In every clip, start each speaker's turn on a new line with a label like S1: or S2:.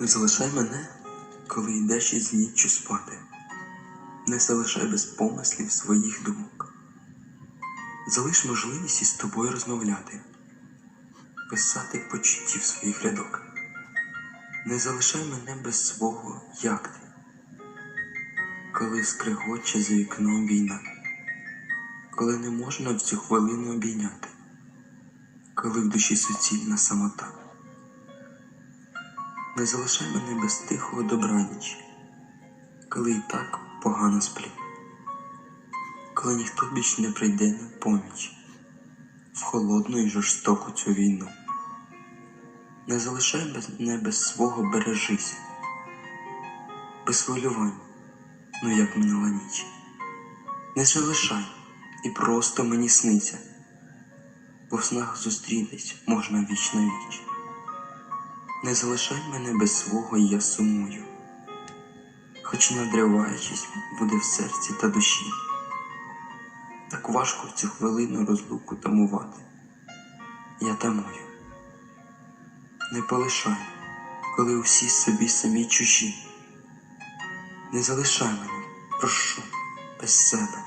S1: Не залишай мене, коли йдеш із ніччю спати. Не залишай без помислів своїх думок. Залиш можливість із тобою розмовляти, писати почуттів своїх рядок. Не залишай мене без свого як ти, коли скригоче за вікном війна, коли не можна в цю хвилину обійняти, коли в душі суцільна самота. Не залишай мене без тихого добраніч, коли і так погано сплю, коли ніхто більш не прийде на поміч в холодну і жорстоку цю війну. Не залишай мене без свого бережись, без хвилювань, ну як минула ніч. Не залишай і просто мені сниться, бо в снах зустрітись можна віч на віч. Не залишай мене без свого, і я сумую, хоч надриваючись буде в серці та душі. Так важко в цю хвилину розлуку тамувати. Я тамую. Не полишай, коли усі собі самі чужі. Не залишай мене, прошу, без себе,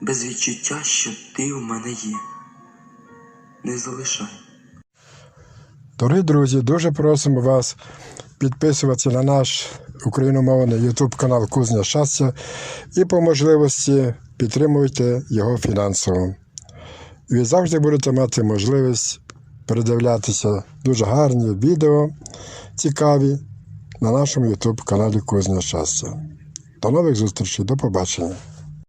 S1: без відчуття, що ти в мене є. Не залишай.
S2: Дорогі друзі, дуже просимо вас підписуватися на наш україномовний YouTube канал Кузня Щастя і по можливості підтримуйте його фінансово. Ви завжди будете мати можливість передивлятися дуже гарні відео, цікаві на нашому YouTube каналі Кузня Щастя. До нових зустрічей, до побачення.